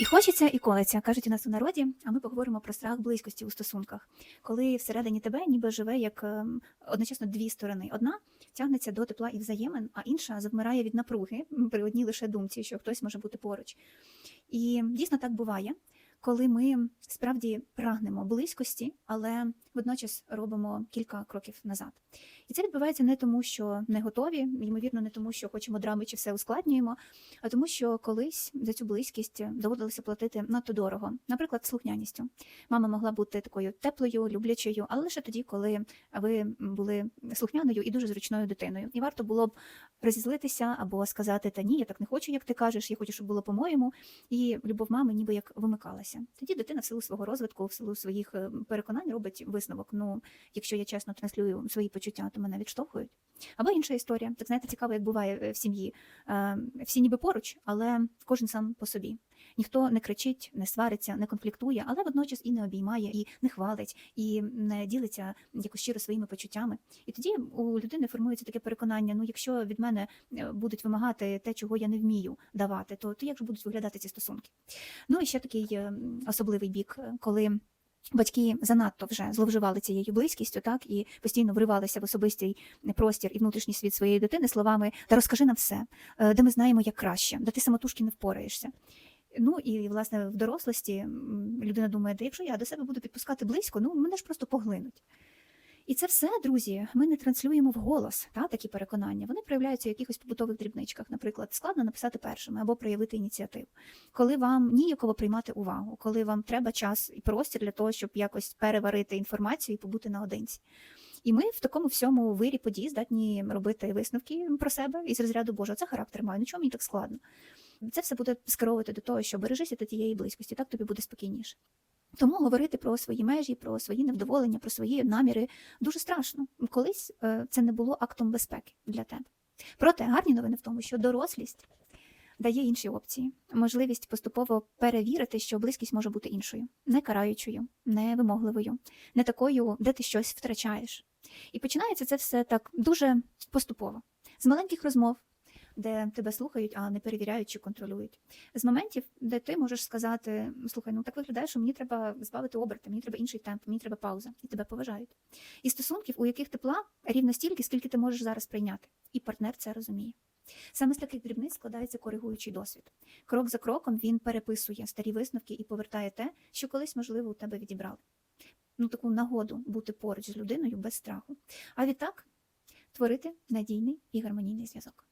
І хочеться, і колеться, кажуть у нас у народі, а ми поговоримо про страх близькості у стосунках, коли всередині тебе ніби живе як ем, одночасно дві сторони. Одна тягнеться до тепла і взаємин, а інша завмирає від напруги при одній лише думці, що хтось може бути поруч. І дійсно так буває, коли ми справді прагнемо близькості, але водночас робимо кілька кроків назад. І це відбувається не тому, що не готові, ймовірно, не тому, що хочемо драми чи все ускладнюємо, а тому, що колись за цю близькість доводилося платити надто дорого, наприклад, слухняністю. Мама могла бути такою теплою, люблячою, але лише тоді, коли ви були слухняною і дуже зручною дитиною. І варто було б розізлитися або сказати: Та ні, я так не хочу, як ти кажеш, я хочу, щоб було по-моєму. І любов мами ніби як вимикалася. Тоді дитина в силу свого розвитку, в силу своїх е, переконань робить висновок. Ну, якщо я чесно транслюю свої почуття, то мене відштовхують. Або інша історія. Так знаєте, цікаво, як буває е, в сім'ї. Е, Всі ніби поруч, але кожен сам по собі. Ніхто не кричить, не свариться, не конфліктує, але водночас і не обіймає, і не хвалить, і не ділиться якось щиро своїми почуттями. І тоді у людини формується таке переконання: ну, якщо від мене е, будуть вимагати те, чого я не вмію давати, то, то як же будуть виглядати ці стосунки? Ну і ще такий е, особливий бік, е, коли. Батьки занадто вже зловживали цією близькістю, так і постійно вривалися в особистий простір і внутрішній світ своєї дитини словами Та розкажи нам все, де ми знаємо як краще, де ти самотужки не впораєшся. Ну і власне в дорослості людина думає, де якщо я до себе буду підпускати близько, ну мене ж просто поглинуть. І це все, друзі, ми не транслюємо вголос, та, такі переконання. Вони проявляються в якихось побутових дрібничках. Наприклад, складно написати першими або проявити ініціативу. Коли вам ніяково приймати увагу, коли вам треба час і простір для того, щоб якось переварити інформацію і побути наодинці. І ми в такому всьому вирі подій здатні робити висновки про себе із розряду Боже, це характер маю, ну чому мені так складно? Це все буде скеровувати до того, що бережися до тієї близькості, так тобі буде спокійніше. Тому говорити про свої межі, про свої невдоволення, про свої наміри дуже страшно. Колись е, це не було актом безпеки для тебе. Проте гарні новини в тому, що дорослість дає інші опції, можливість поступово перевірити, що близькість може бути іншою, не караючою, не вимогливою, не такою, де ти щось втрачаєш. І починається це все так дуже поступово, з маленьких розмов, де тебе слухають, а не перевіряють чи контролюють. З моментів, де ти можеш сказати: слухай, ну так виглядає, що мені треба збавити оберти, мені треба інший темп, мені треба пауза, і тебе поважають. І стосунків, у яких тепла рівно стільки, скільки ти можеш зараз прийняти, і партнер це розуміє. Саме з таких дрібниць складається коригуючий досвід. Крок за кроком він переписує старі висновки і повертає те, що колись, можливо, у тебе відібрали. Ну, таку нагоду бути поруч з людиною без страху. А відтак творити надійний і гармонійний зв'язок.